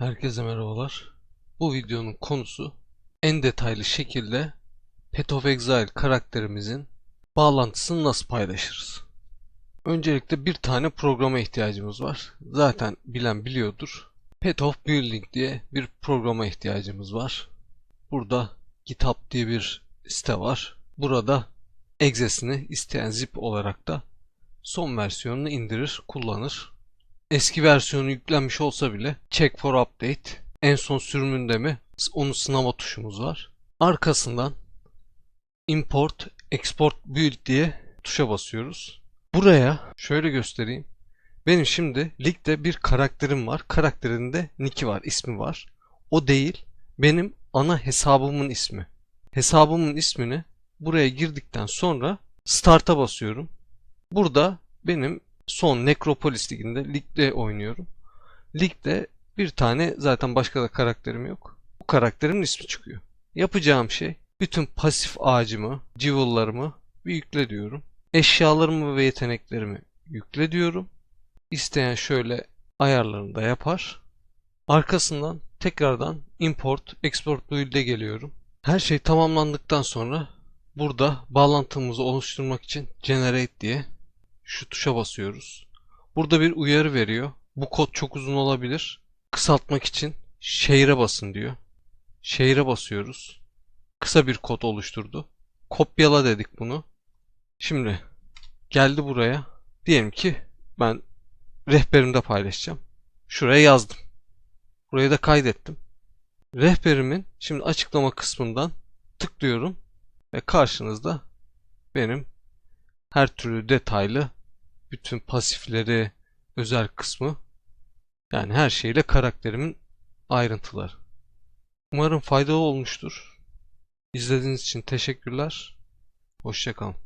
Herkese merhabalar. Bu videonun konusu en detaylı şekilde Pet of Exile karakterimizin bağlantısını nasıl paylaşırız? Öncelikle bir tane programa ihtiyacımız var. Zaten bilen biliyordur. Pet of Building diye bir programa ihtiyacımız var. Burada GitHub diye bir site var. Burada exesini isteyen zip olarak da son versiyonunu indirir, kullanır. Eski versiyonu yüklenmiş olsa bile check for update en son sürümünde mi onu sınama tuşumuz var. Arkasından import export build diye tuşa basıyoruz. Buraya şöyle göstereyim. Benim şimdi ligde bir karakterim var. Karakterinde nick'i var, ismi var. O değil. Benim ana hesabımın ismi. Hesabımın ismini buraya girdikten sonra start'a basıyorum. Burada benim son Necropolis liginde ligde oynuyorum. Ligde bir tane zaten başka da karakterim yok. Bu karakterin ismi çıkıyor. Yapacağım şey bütün pasif ağacımı, cıvıllarımı bir yükle diyorum. Eşyalarımı ve yeteneklerimi yükle diyorum. İsteyen şöyle ayarlarını da yapar. Arkasından tekrardan import, export build'e geliyorum. Her şey tamamlandıktan sonra burada bağlantımızı oluşturmak için generate diye şu tuşa basıyoruz. Burada bir uyarı veriyor. Bu kod çok uzun olabilir. Kısaltmak için şehire basın diyor. Şehire basıyoruz. Kısa bir kod oluşturdu. Kopyala dedik bunu. Şimdi geldi buraya. Diyelim ki ben rehberimde paylaşacağım. Şuraya yazdım. Buraya da kaydettim. Rehberimin şimdi açıklama kısmından tıklıyorum ve karşınızda benim her türlü detaylı bütün pasifleri, özel kısmı yani her şeyle karakterimin ayrıntıları. Umarım faydalı olmuştur. İzlediğiniz için teşekkürler. Hoşçakalın.